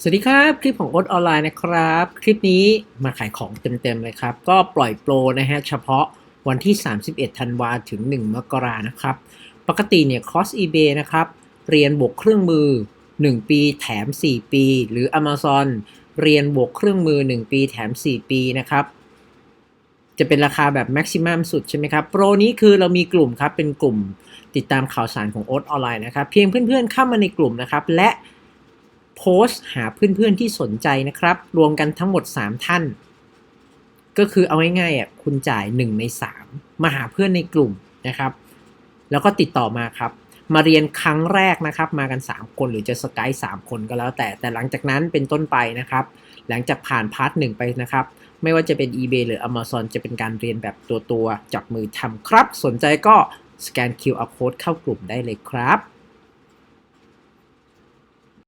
สวัสดีครับคลิปของโอ๊ตออนไลน์นะครับ คลิปนี้มาขายของเต็มๆเลยครับ ก็ปล่อยโปรนะฮะเฉพาะวันที่ 31 ธันวาถึง 1 มกรานะครับ ปกติเนี่ย cross eBay นะครับ เรียนบวกเครื่องมือ 1 ปีแถม 4 ปี หรือ Amazon เรียนบวกเครื่องมือ 1 ปีแถม 4 ปีนะครับ จะเป็นราคาแบบ maximum สุดใช่ไหมครับ โปรนี้คือเรามีกลุ่มครับ เป็นกลุ่มติดตามข่าวสารของโอ๊ตออนไลน์นะครับ เพียงเพื่อนๆเข้ามาในกลุ่มนะครับและ โพสหาเพื่อนๆที่สนใจนะครับ รวมกันทั้งหมด 3 ท่าน ก็คือเอาง่ายๆอะคุณจ่าย 1 ใน 3 มาหาเพื่อนในกลุ่มนะครับ แล้วก็ติดต่อมาครับ มาเรียนครั้งแรกนะครับ มากัน 3 คนหรือจะสกาย3คนก็แล้วแต่แต่หลังจากนั้นเป็นต้นไปนะครับ หลังจากผ่านพาร์ทหนึ่งไปนะครับ ไม่ว่าจะเป็น eBay หรือ Amazon จะเป็นการเรียนแบบตัวตัวๆจับมือทำครับ สนใจก็สแกน QR code เข้ากลุ่มได้เลยครับ